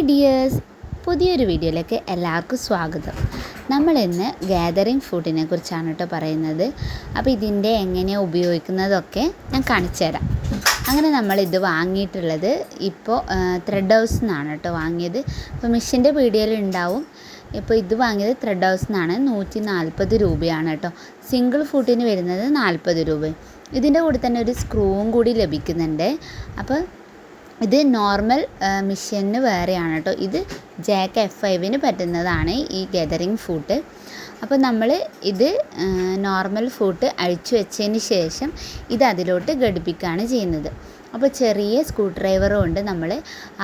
Hi dears പുതിയൊരു വീഡിയോയിലേക്ക് എല്ലാവർക്കും സ്വാഗതം. നമ്മൾ ഇന്ന് ഗാദറിങ് ഫുഡിനെ കുറിച്ചാണ് കേട്ടോ പറയുന്നത്. അപ്പോൾ ഇതിന്റെ എങ്ങനെയാണ് ഉപയോഗിക്കുന്നതൊക്കെ ഞാൻ കാണിച്ചു തരാം. അങ്ങനെ നമ്മളിത് വാങ്ങിയിട്ടുള്ളത് ഇപ്പോൾ ത്രെഡ് ഹൗസ് നിന്നാണ് കേട്ടോ വാങ്ങിയത്. അപ്പോൾ മിഷിന്റെ ഉണ്ടാവും. ഇപ്പോൾ ഇത് വാങ്ങിയത് ത്രെഡ് ഹൗസ് നിന്നാണ്. നൂറ്റി നാൽപ്പത് രൂപയാണ് കേട്ടോ. സിംഗിൾ ഫുഡിന് വരുന്നത് നാൽപ്പത് രൂപ. ഇതിന്റെ കൂടെ തന്നെ ഒരു സ്ക്രൂവും കൂടി ലഭിക്കുന്നുണ്ട്. അപ്പോൾ ഇത് നോർമൽ മിഷ്യന് വേറെയാണ് കേട്ടോ ഇത് ജാക്ക് എഫ് ഫൈവിന് പറ്റുന്നതാണ് ഈ ഗതറിങ് ഫൂട്ട് അപ്പോൾ നമ്മൾ ഇത് നോർമൽ ഫൂട്ട് അഴിച്ചു വെച്ചതിന് ശേഷം ഇത് അതിലോട്ട് ഘടിപ്പിക്കുകയാണ് ചെയ്യുന്നത്. അപ്പോൾ ചെറിയ സ്ക്രൂ ഡ്രൈവർ കൊണ്ട് നമ്മൾ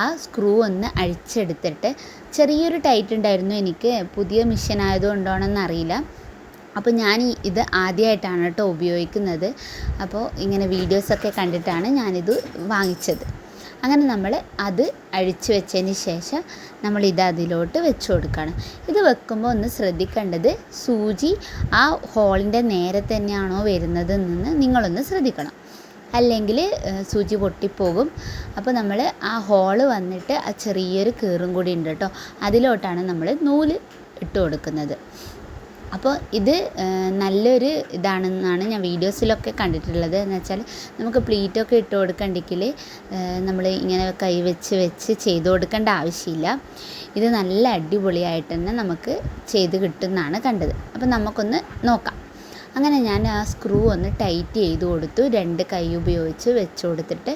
ആ സ്ക്രൂ ഒന്ന് അഴിച്ചെടുത്തിട്ട് ചെറിയൊരു ടൈറ്റ് ഉണ്ടായിരുന്നു എനിക്ക് പുതിയ മിഷൻ ആയതുകൊണ്ടാണെന്ന് അറിയില്ല. അപ്പോൾ ഞാൻ ഇത് ആദ്യമായിട്ടാണ് കേട്ടോ ഉപയോഗിക്കുന്നത്. അപ്പോൾ ഇങ്ങനെ വീഡിയോസൊക്കെ കണ്ടിട്ടാണ് ഞാനിത് വാങ്ങിച്ചത്. അങ്ങനെ നമ്മൾ അത് അഴിച്ചു വെച്ചതിന് ശേഷം നമ്മൾ ഇത് അതിലോട്ട് വെച്ച് കൊടുക്കുകയാണ് ഇത് വെക്കുമ്പോൾ ഒന്ന് ശ്രദ്ധിക്കേണ്ടത് സൂചി ആ ഹോളിന്റെ നേരെ തന്നെയാണോ വരുന്നത് എന്ന് നിങ്ങളൊന്ന് ശ്രദ്ധിക്കണം. അല്ലെങ്കിൽ സൂചി പൊട്ടിപ്പോകും. അപ്പോൾ നമ്മൾ ആ ഹോൾ വന്നിട്ട് ആ ചെറിയൊരു കീറും കൂടി ഉണ്ട് കേട്ടോ. അതിലോട്ടാണ് നമ്മൾ നൂൽ ഇട്ട് കൊടുക്കുന്നത്. അപ്പോൾ ഇത് നല്ലൊരു ഇതാണെന്നാണ് ഞാൻ വീഡിയോസിലൊക്കെ കണ്ടിട്ടുള്ളത്. എന്ന് വെച്ചാൽ നമുക്ക് പ്ലീറ്റൊക്കെ ഇട്ട് കൊടുക്കണ്ടെങ്കിൽ നമ്മൾ ഇങ്ങനെ കൈ വെച്ച് വെച്ച് ചെയ്ത് കൊടുക്കേണ്ട ആവശ്യമില്ല. ഇത് നല്ല അടിപൊളിയായിട്ട് തന്നെ നമുക്ക് ചെയ്ത് കിട്ടുമെന്നാണ് കണ്ടത്. അപ്പോൾ നമുക്കൊന്ന് നോക്കാം. അങ്ങനെ ഞാൻ ആ സ്ക്രൂ ഒന്ന് ടൈറ്റ് ചെയ്ത് കൊടുത്തു. രണ്ട് കൈ ഉപയോഗിച്ച് വെച്ച് കൊടുത്തിട്ട്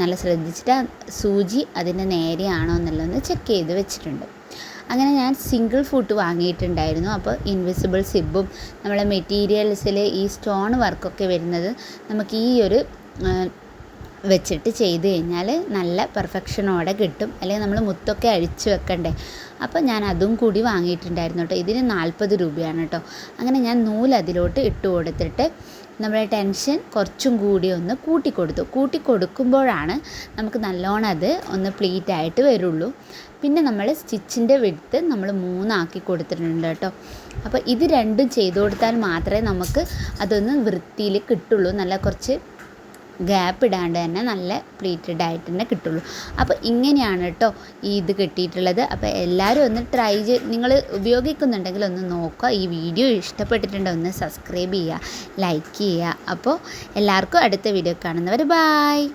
നല്ല ശ്രദ്ധിച്ചിട്ട് സൂചി അതിന്റെ നേരെയാണോ എന്നുള്ളതൊന്ന് ചെക്ക് ചെയ്ത് വെച്ചിട്ടുണ്ട്. അങ്ങനെ ഞാൻ സിംഗിൾ ഫുട്ട് വാങ്ങിയിട്ടുണ്ടായിരുന്നു. അപ്പോൾ ഇൻവിസിബിൾ സിബും നമ്മളെ മെറ്റീരിയൽസിൽ ഈ സ്റ്റോൺ വർക്കൊക്കെ വരുന്നത് നമുക്ക് ഈ ഒരു വെച്ചിട്ട് ചെയ്ത് കഴിഞ്ഞാൽ നല്ല പെർഫെക്ഷനോടെ കിട്ടും. അല്ലെങ്കിൽ നമ്മൾ മുത്തൊക്കെ അഴിച്ചു വെക്കണ്ടേ? അപ്പോൾ ഞാൻ അതും കൂടി വാങ്ങിയിട്ടുണ്ടായിരുന്നു കേട്ടോ. ഇതിന് നാൽപ്പത് രൂപയാണ് കേട്ടോ. അങ്ങനെ ഞാൻ നൂൽ അതിലോട്ട് ഇട്ട് കൊടുത്തിട്ട് നമ്മുടെ ടെൻഷൻ കുറച്ചും കൂടി ഒന്ന് കൂട്ടിക്കൊടുത്തു കൂട്ടിക്കൊടുക്കുമ്പോഴാണ് കൂട്ടി കൊടുക്കുമ്പോഴാണ് നമുക്ക് നല്ലോണം അത് ഒന്ന് പ്ലീറ്റ് ആയിട്ട് വരുള്ളൂ. പിന്നെ നമ്മൾ സ്റ്റിച്ചിന്റെ വിടുത്ത് നമ്മൾ മൂന്നാക്കി കൊടുത്തിട്ടുണ്ട് കേട്ടോ. അപ്പോൾ ഇത് രണ്ടും ചെയ്തു കൊടുത്താൽ മാത്രമേ നമുക്ക് അതൊന്ന് വൃത്തിയിൽ കിട്ടുള്ളൂ. നല്ല കുറച്ച് ഗ്യാപ്പ് ഇടാണ്ട് തന്നെ നല്ല പ്ലീറ്റഡ് ആയിട്ട് തന്നെ കിട്ടുള്ളൂ. അപ്പോൾ ഇങ്ങനെയാണ് കേട്ടോ ഈ ഇത് കിട്ടിയിട്ടുള്ളത്. അപ്പോൾ എല്ലാവരും ഒന്ന് ട്രൈ ചെയ്ത് നിങ്ങൾ ഉപയോഗിക്കുന്നുണ്ടെങ്കിൽ ഒന്ന് നോക്കുക. ഈ വീഡിയോ ഇഷ്ടപ്പെട്ടിട്ടുണ്ടെങ്കിൽ ഒന്ന് സബ്സ്ക്രൈബ് ചെയ്യുക ലൈക്ക് ചെയ്യുക. അപ്പോൾ എല്ലാവർക്കും അടുത്ത വീഡിയോ കാണുന്നവർ ബായ്